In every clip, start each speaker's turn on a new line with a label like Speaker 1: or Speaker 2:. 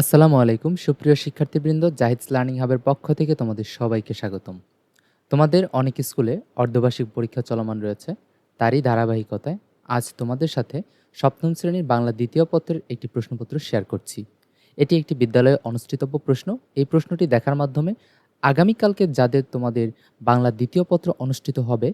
Speaker 1: আসসালামু আলাইকুম, সুপ্রিয় শিক্ষার্থীবৃন্দ জাহিদস লার্নিং হাবের পক্ষ থেকে তোমাদের সবাইকে স্বাগতম। তোমাদের অনেক স্কুলে অর্ধবার্ষিক পরীক্ষা চলমান রয়েছে, তারই ধারাবাহিকতায় আজ তোমাদের সাথে সপ্তম শ্রেণির বাংলা দ্বিতীয় পত্রের একটি প্রশ্নপত্র শেয়ার করছি। এটি একটি বিদ্যালয়ে অনুষ্ঠিতব্য প্রশ্ন। এই প্রশ্নটি দেখার মাধ্যমে আগামীকালকে যাদের তোমাদের বাংলা দ্বিতীয় পত্র অনুষ্ঠিত হবে,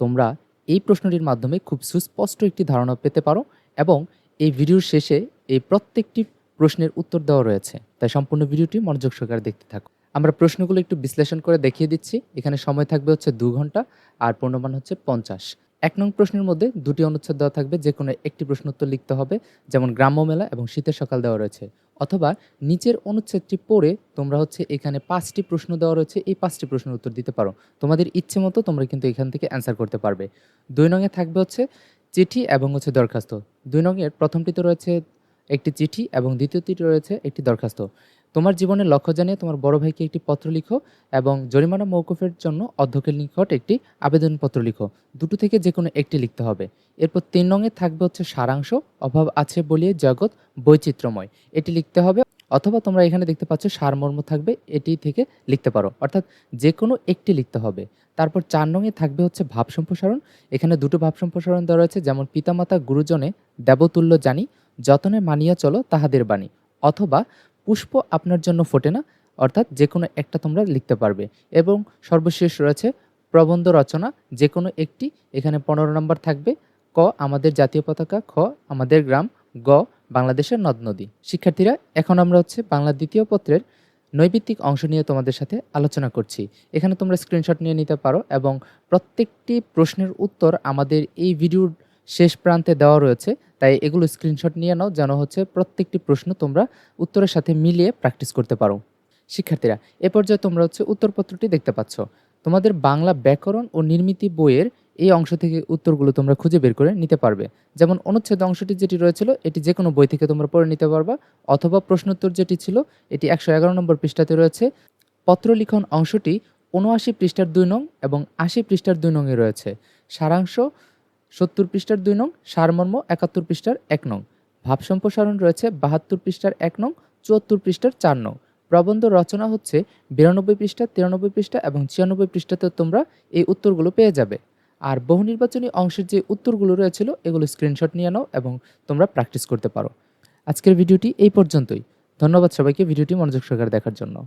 Speaker 1: তোমরা এই প্রশ্নটির মাধ্যমে খুব সুস্পষ্ট একটি ধারণা পেতে পারো এবং এই ভিডিওর শেষে এই প্রত্যেকটি প্রশ্নের উত্তর দেওয়া রয়েছে। তাই সম্পূর্ণ ভিডিওটি মনোযোগ সহকারে দেখতে থাকো আমরা প্রশ্নগুলো একটু বিশ্লেষণ করে দেখিয়ে দিচ্ছি। এখানে সময় থাকবে হচ্ছে দু ঘণ্টা, আর পূর্ণমান হচ্ছে পঞ্চাশ। এক নং প্রশ্নের মধ্যে দুটি অনুচ্ছেদ দেওয়া থাকবে, যে কোনো একটি প্রশ্ন উত্তর লিখতে হবে, যেমন গ্রাম্য মেলা এবং শীতের সকাল দেওয়া রয়েছে। অথবা নিচের অনুচ্ছেদটি পড়ে তোমরা হচ্ছে এখানে পাঁচটি প্রশ্ন দেওয়া রয়েছে, এই পাঁচটি প্রশ্নের উত্তর দিতে পারো। তোমাদের ইচ্ছে মতো তোমরা কিন্তু এখান থেকে অ্যান্সার করতে পারবে। দুই নঙে থাকবে হচ্ছে চিঠি এবং হচ্ছে দরখাস্ত। দুই নঙের প্রথমটিতে রয়েছে একটি চিঠি এবং দ্বিতীয়টি রয়েছে একটি দরখাস্ত। তোমার জীবনের লক্ষ্য জানিয়ে তোমার বড় ভাইকে একটি পত্র লিখো এবং জরিমানা মৌকুফের জন্য অধ্যক্ষের নিকট একটি আবেদনপত্র লিখো। দুটো থেকে যে কোনো একটি লিখতে হবে। এরপর তিন রঙে থাকবে হচ্ছে সারাংশ, অভাব আছে বলিয়ে জগৎ বৈচিত্র্যময়। এটি লিখতে হবে অথবা তোমরা এখানে দেখতে পাচ্ছ সারমর্ম থাকবে, এটি থেকে লিখতে পারো। অর্থাৎ যে কোনো একটি লিখতে হবে। তারপর চার রঙে থাকবে হচ্ছে ভাব সম্প্রসারণ। এখানে দুটো ভাব সম্প্রসারণ দেওয়া রয়েছে, যেমন পিতামাতা গুরুজনে দেবতুল্য জানি, যতনে মানিয়া চলো তাহাদের বাণী, অথবা পুষ্প আপনার জন্য ফোটে না, অর্থাৎ যে কোনো একটা তোমরা লিখতে পারবে। এবং সর্বশেষ রয়েছে প্রবন্ধ রচনা যে কোনো একটি, এখানে পনেরো নম্বর থাকবে, ক আমাদের জাতীয় পতাকা, খ আমাদের গ্রাম, গ বাংলাদেশের নদ নদী। শিক্ষার্থীরা, এখন আমরা হচ্ছে বাংলা দ্বিতীয় পত্রের নৈবিত্তিক অংশ নিয়ে তোমাদের সাথে আলোচনা করছি। এখানে তোমরা স্ক্রিনশট নিয়ে নিতে পারো এবং প্রত্যেকটি প্রশ্নের উত্তর আমাদের এই ভিডিওর শেষ প্রান্তে দেওয়া রয়েছে। তাই এগুলো স্ক্রিনশট নিয়ে নাও যেন হচ্ছে প্রত্যেকটি প্রশ্ন তোমরা উত্তরের সাথে মিলিয়ে প্র্যাকটিস করতে পারো। শিক্ষার্থীরা, এ পর্যায়ে তোমরা হচ্ছে উত্তরপত্রটি দেখতে পাচ্ছ। তোমাদের বাংলা ব্যাকরণ ও নির্মিতি বইয়ের এই অংশ থেকে উত্তরগুলো তোমরা খুঁজে বের করে নিতে পারবে। যেমন অনুচ্ছেদ অংশটি যেটি রয়েছিল, এটি যে কোনো বই থেকে তোমরা পড়ে নিতে পারবা, অথবা প্রশ্নোত্তর যেটি ছিল, এটি একশো এগারো নম্বর পৃষ্ঠাতে রয়েছে। পত্রলিখন অংশটি উনআশি পৃষ্ঠার দুই নং এবং আশি পৃষ্ঠার দুই নংয়ে রয়েছে। সারাংশ সত্তর পৃষ্ঠার দুই নং, সারমর্ম একাত্তর পৃষ্ঠার এক নং। ভাব সম্প্রসারণ রয়েছে বাহাত্তর পৃষ্ঠার এক নং, চুয়াত্তর পৃষ্ঠার চার নং। প্রবন্ধ রচনা হচ্ছে বিরানব্বই পৃষ্ঠা, তিরানব্বই পৃষ্ঠা এবং ছিয়ানব্বই পৃষ্ঠাতে তোমরা এই উত্তরগুলো পেয়ে যাবে। আর বহু নির্বাচনী অংশের যে উত্তরগুলো রয়েছিল, এগুলো স্ক্রিনশট নিয়ে নাও এবং তোমরা প্র্যাকটিস করতে পারো। আজকের ভিডিওটি এই পর্যন্তই। ধন্যবাদ সবাইকে ভিডিওটি মনোযোগ সহকারে দেখার জন্য।